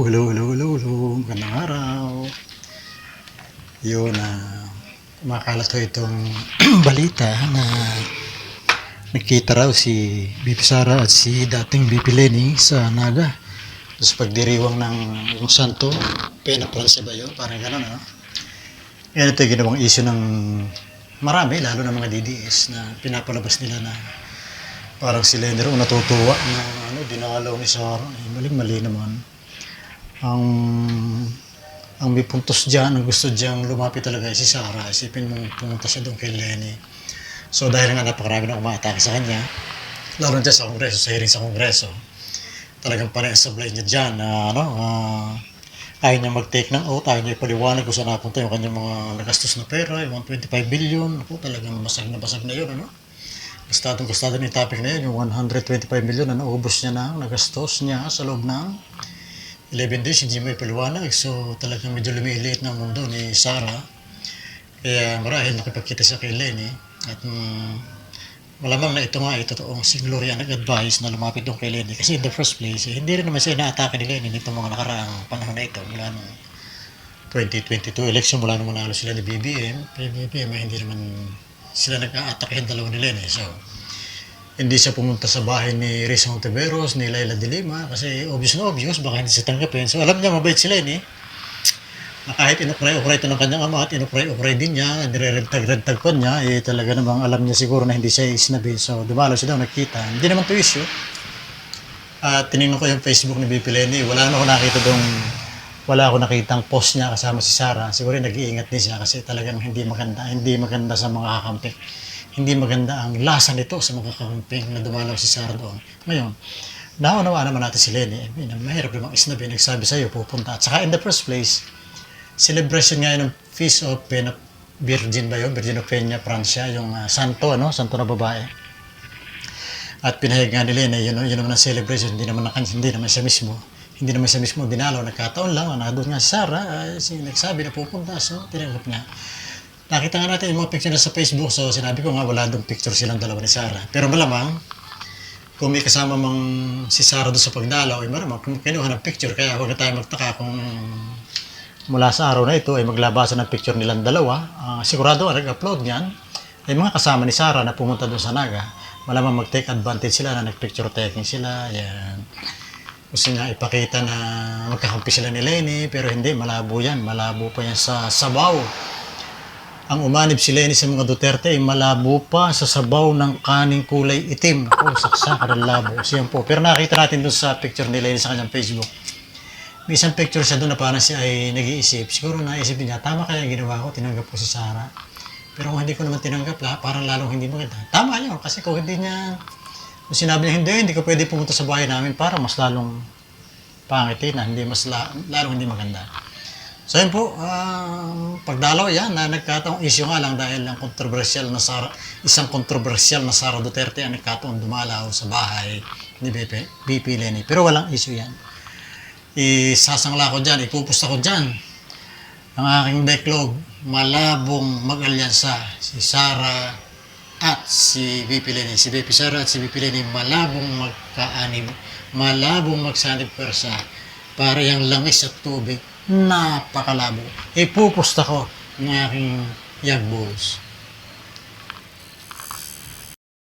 Hello, hello, hello, hello. Magandang araw. Yun, ah, kumakalat ko itong balita na nakita raw si BP Sara at si dating BP Lenny sa Naga. Tapos pagdiriwang ng yung santo, Pena Francia ba yun? Parang gano'n, ano? Yan ito ginawang issue ng marami, lalo ng mga DDS na pinapalabas nila na parang si Lenny raw natutuwa na ano, dinalaw ni Sara. Eh, maling-mali naman ang ang may puntos dyan, ang gusto diyang lumapit talaga si Sarah. Isipin mo pumunta siya doon kay Lenny. So dahil nga napakarami na umaatake sa kanya, lalo dyan sa kongreso, sa hearing sa kongreso, talagang sablay niya dyan na ano, ah, ayaw niya mag-take ng oath, ayaw niya ipaliwanag kung saan napunta yung kanyang mga nagastos na pera, yung 125 billion, ako talagang basag na basag na yun, ano? Gustadong gustado ni topic na yun, yung 125 million na naubos niya na, nagastos niya sa loob ng 11 days, hindi mo ipaliwanag. So, talagang medyo lumiliit ng mundo ni Sarah. Kaya marahil nakipagkita siya kay Lenny. At mm, malamang na ito nga ay totoong si Gloria nag-advise na lumapit doon kay Lenny. Kasi in the first place, eh, hindi rin naman siya inaatake ni Lenny nitong mga nakaraang panahon na ito. Mula nung 2022 election, mula nung manalo sila ni BBM. Kay BBM, eh, hindi naman sila nag-aatake yung dalawa ni Lenny. So, hindi siya pumunta sa bahay ni Rizal Ontiveros, ni Laila de Lima, kasi obvious na obvious, baka hindi siya tanggapin. So alam niya, mabait sila yun eh. Na kahit inukray-ukray ito ng kanyang ama at inukray-ukray din niya, nire-rentag-rentag ko niya, eh talaga namang alam niya siguro na hindi siya isnabi. So dumalo siya daw, nakita. Hindi naman to issue. At tinignan ko yung Facebook ni BP Lenny, wala na ako nakita dong wala ako nakitang post niya kasama si Sarah. Siguro nag-iingat din siya kasi talagang hindi maganda, hindi maganda sa mga kakampi hindi maganda ang lasa nito sa mga kakamping na dumalaw si Sarah doon. Ngayon, naunawa naman natin si Lenny. I mean, mahirap namang isnabi, nagsabi sa'yo, pupunta. At saka in the first place, celebration nga ng Feast of Pena Virgin ba yun? Virgin of Peña, Francia, yung uh, santo, ano? Santo na babae. At pinahig nga ni Lenny, yun, yun naman ang celebration, hindi naman, nakan, hindi naman siya mismo. Hindi naman siya mismo dinalaw, nagkataon lang, na doon nga si Sarah, uh, si, nagsabi na pupunta, so tinanggap niya. Nakita nga natin yung mga picture sa Facebook, so sinabi ko nga wala doon picture silang dalawa ni Sarah. Pero malamang, kung may kasama mang si Sarah doon sa pagdalaw, ay malamang kinuha ng picture, kaya huwag na tayo magtaka kung mula sa araw na ito ay maglabasan ng picture nilang dalawa. Ah, sigurado ang nag-upload niyan ay mga kasama ni Sarah na pumunta doon sa Naga. Malamang mag-take advantage sila na nag-picture taking sila. Yan. Gusto niya ipakita na magkakampi sila ni Lenny, pero hindi, malabo yan. Malabo pa yan sa sabaw ang umanib si Lenny sa mga Duterte ay malabo pa sa sabaw ng kaning kulay itim. Ako, saksakan ng labo. Siyan po. Pero nakita natin doon sa picture ni Lenny sa kanyang Facebook. May isang picture siya doon na parang siya ay nag-iisip. Siguro naisip niya, tama kaya ginawa ko, tinanggap ko si Sarah. Pero kung hindi ko naman tinanggap, parang lalong hindi maganda. Tama yun, kasi kung hindi niya, kung sinabi niya, hindi, hindi ko pwede pumunta sa bahay namin para mas lalong pangitin na hindi mas la, lalong hindi maganda. So yun po, uh, pagdalaw yan na nagkataong issue nga lang dahil ang kontrobersyal na Sara, isang kontrobersyal na Sara Duterte ang nagkataong dumalaw sa bahay ni BP, BP Lenny. Pero walang issue yan. Isasangla ko dyan, ipupusta ko dyan ang aking backlog, malabong mag-alyansa si Sara at si BP Lenny. Si BP Sara at si BP Lenny malabong magkaanim, malabong magsanib persa para yung langis at tubig napakalabo. Ipupusta ko ng aking yag balls.